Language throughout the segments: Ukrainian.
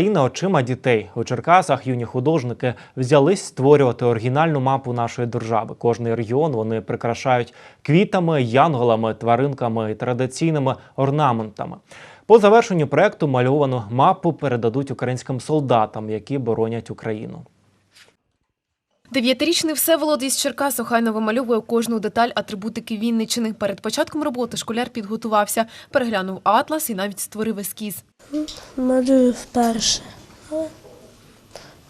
Україна очима дітей у Черкасах юні художники взялись створювати оригінальну мапу нашої держави. Кожний регіон вони прикрашають квітами, янголами, тваринками і традиційними орнаментами. По завершенню проекту мальовану мапу передадуть українським солдатам, які боронять Україну. Дев'ятирічний Всеволод із Черкас охайно вимальовує кожну деталь атрибутики Вінниччини. Перед початком роботи школяр підготувався, переглянув атлас і навіть створив ескіз. Малюю вперше. Але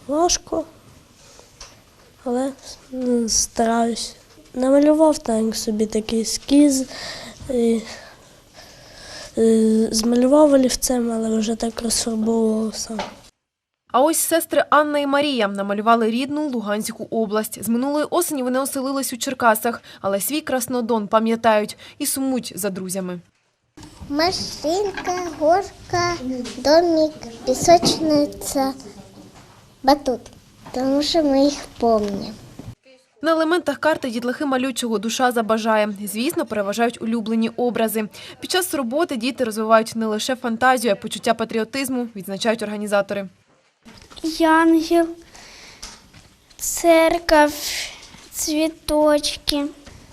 важко, але м, стараюсь. Намалював так собі такий ескіз. І, е, змалював олівцем, але вже так розфарбовував сам. А ось сестри Анна і Марія намалювали рідну Луганську область. З минулої осені вони оселились у Черкасах, але свій краснодон пам'ятають і сумуть за друзями. Машинка, горка, домик, пісочниця, батут. Тому що ми їх пам'ятаємо. На елементах карти дітлахи малюють, чого душа забажає. Звісно, переважають улюблені образи. Під час роботи діти розвивають не лише фантазію, а й почуття патріотизму, відзначають організатори. Янгел, церков, цвіточки.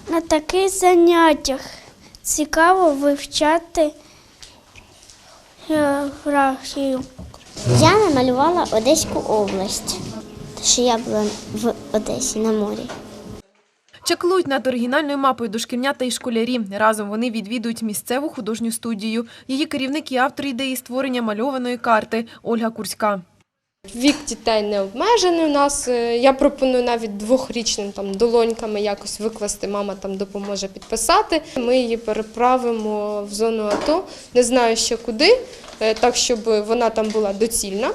На таких заняттях цікаво вивчати географію. Я намалювала Одеську область, що я була в Одесі на морі. Чаклують над оригінальною мапою дошкільнята і школярі. Разом вони відвідують місцеву художню студію. Її керівник і автор ідеї створення мальованої карти Ольга Курська. Вік дітей не обмежений у нас. Е, Я пропоную навіть двохрічним там долоньками якось викласти. Мама там допоможе підписати. Ми її переправимо в зону АТО. Не знаю ще куди, е, так щоб вона там була доцільна.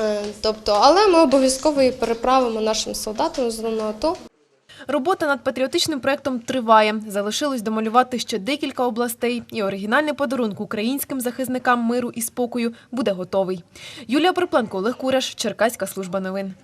Е, Тобто, але ми обов'язково її переправимо нашим солдатам в зону АТО. Робота над патріотичним проектом триває. Залишилось домалювати ще декілька областей, і оригінальний подарунок українським захисникам миру і спокою буде готовий. Юлія Припленко, Олег Кураш, Черкаська служба новин.